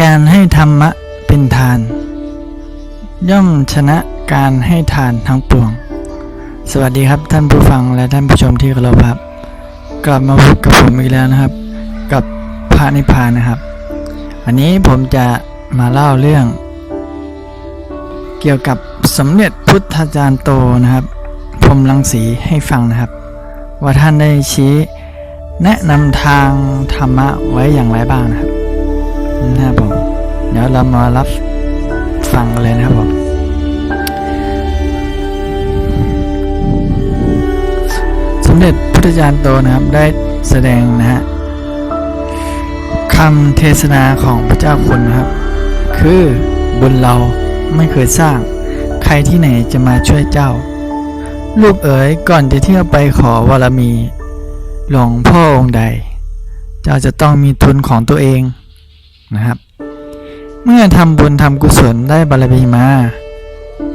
การให้ธรรมะเป็นทาน ย่อมชนะการให้ทานทั้งปวง สวัสดีครับท่านผู้ฟังและท่านผู้ชมที่เคารพครับ กลับมาพบกับผมอีกแล้วนะครับ กับพระนิพพานนะครับ วันนี้ผมจะมาเล่าเรื่อง เกี่ยวกับสมเด็จพุทธาจารย์โตนะครับพรมรังสีให้ฟังนะครับ ว่าท่านได้ชี้แนะนำทางธรรมะไว้อย่างไรบ้างนะครับ นะครับผมเดี๋ยวเรามารับฟังกันเลยนะครับผมสมเด็จพุทธจารย์โตนะครับได้แสดงนะฮะคำเทศนาของพระเจ้าคุณนะครับ คือบุญเราไม่เคยสร้าง ใครที่ไหนจะมาช่วยเจ้า ลูกเอ๋ยก่อนจะเที่ยวไปขอวารมี หลวงพ่อองค์ใด เจ้าจะต้องมีทุนของตัวเอง นะครับ เมื่อทำบุญทำกุศลได้บารมีมา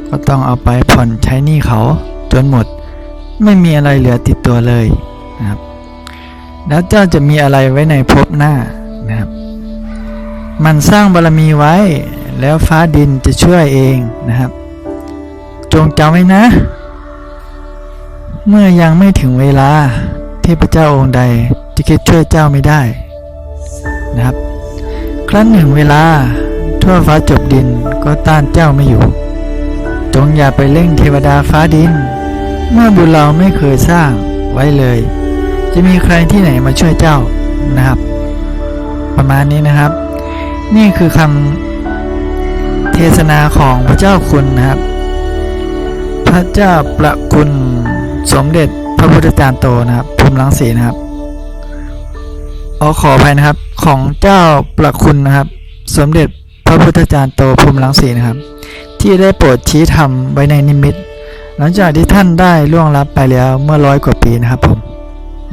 ก็ต้องเอาไปผ่อนใช้หนี้เขาจนหมด ไม่มีอะไรเหลือติดตัวเลยนะครับ แล้วเจ้าจะมีอะไรไว้ในภพหน้านะครับ มันสร้างบารมีไว้แล้วฟ้าดินจะช่วยเองนะครับ จงจำไว้นะ เมื่อยังไม่ถึงเวลาเทพเจ้าองค์ใดจะคิดช่วยเจ้าไม่ได้นะครับ ครั้นหนึ่งเวลา ทั่วฟ้าจบดินก็ต้านเจ้าไม่อยู่ จงอย่าไปเร่งเทวดาฟ้าดิน เมื่อบุญเราไม่เคยสร้างไว้เลย จะมีใครที่ไหนมาช่วยเจ้านะครับ ประมาณนี้นะครับ นี่คือคำเทศนาของพระเจ้าคุณนะครับ พระเจ้าประคุณสมเด็จพระพุทธจารย์โตนะครับภูมิรังสีนะครับ ออขออภัยนะครับ ของเจ้าประคุณนะครับ สมเด็จพระพุทธจารย์โตภูมิรังสีนะครับ ที่ได้โปรดชี้ธรรมไว้ในนิมิต หลังจากที่ท่านได้ล่วงลับไปแล้วเมื่อร้อยกว่าปีนะครับผม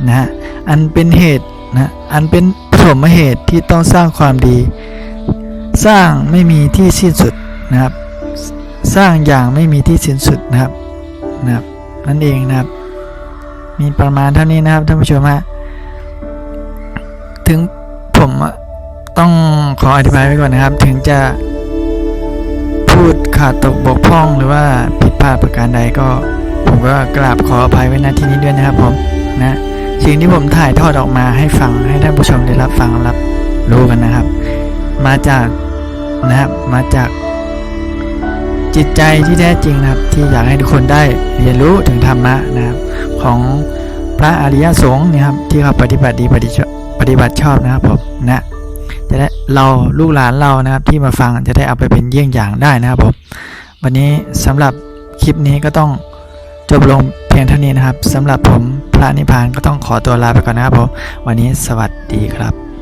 นะฮะอันเป็นเหตุนะอันเป็นปฐมเหตุที่ต้องสร้างความดี สร้างไม่มีที่สิ้นสุดนะครับ สร้างอย่างไม่มีที่สิ้นสุดนะครับนะครับนั่นเองนะครับ มีประมาณเท่านี้นะครับท่านผู้ชมฮะ ถึงผมอะต้องขออธิบายไว้ก่อนนะครับ ถึงจะพูดขาดตกบกพร่องหรือว่าผิดพลาดประการใดก็ ผมก็กราบขออภัยไว้ณที่นี้ด้วยนะครับผมนะสิ่งที่ผมถ่ายทอดออกมาให้ฟังให้ท่านผู้ชมได้รับฟังรับรู้กันนะครับ มาจากนะครับมาจากจิตใจที่แท้จริงนะครับ ที่อยากให้ทุกคนได้เรียนรู้ถึงธรรมะนะครับ ของพระอริยสงฆ์นะครับที่เขาปฏิบัติดีปฏิชอบป ฏิบัติชอบนะครับผมนะจะได้เราลูกหลานเรานะครับที่มาฟังจะได้เอาไปเป็นเยี่ยงอย่างได้นะครับผมวันนี้สำหรับคลิปนี้ก็ต้องจบลงเพียงเท่านี้นะครับสำหรับผมพระนิพพานก็ต้องขอตัวลาไปก่อนนะครับผมวันนี้สวัสดีครับ